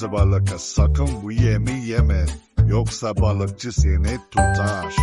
koca balık sakın bu yemi yeme. Yoksa balıkçı seni tutar.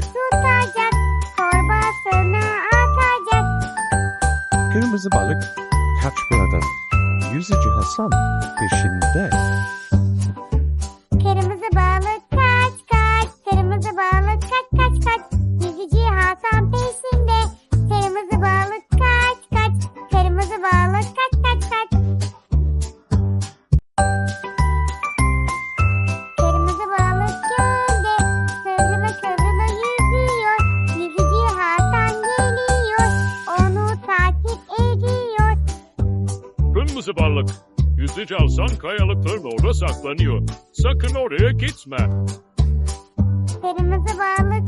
tutacak, torbasına atacak. Kırmızı balık kaçmadan yüzücü Hasan peşinde. Yüzü barlık. Yüzü cavsan kayalıkların orada saklanıyor. Sakın oraya gitme. Kırmızı balık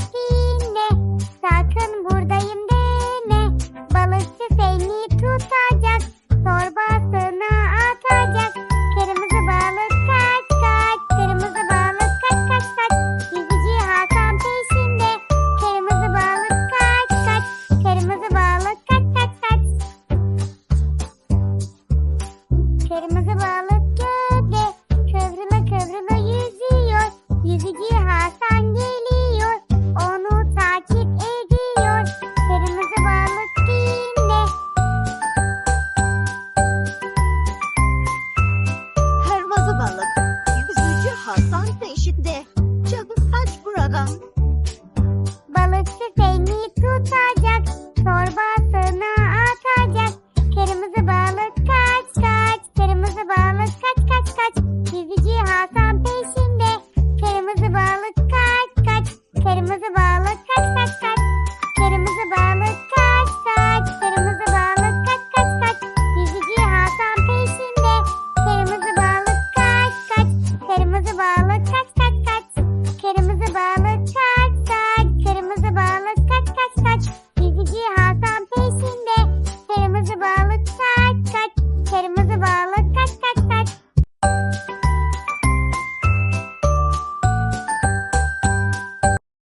Kırmızı balık gölde kövrüme kövrüme yüzüyor. Yüzücü Hasan geliyor onu takip ediyor. Kırmızı balık dinle. Kırmızı balık yüzücü Hasan peşinde. Çabuk kaç buradan.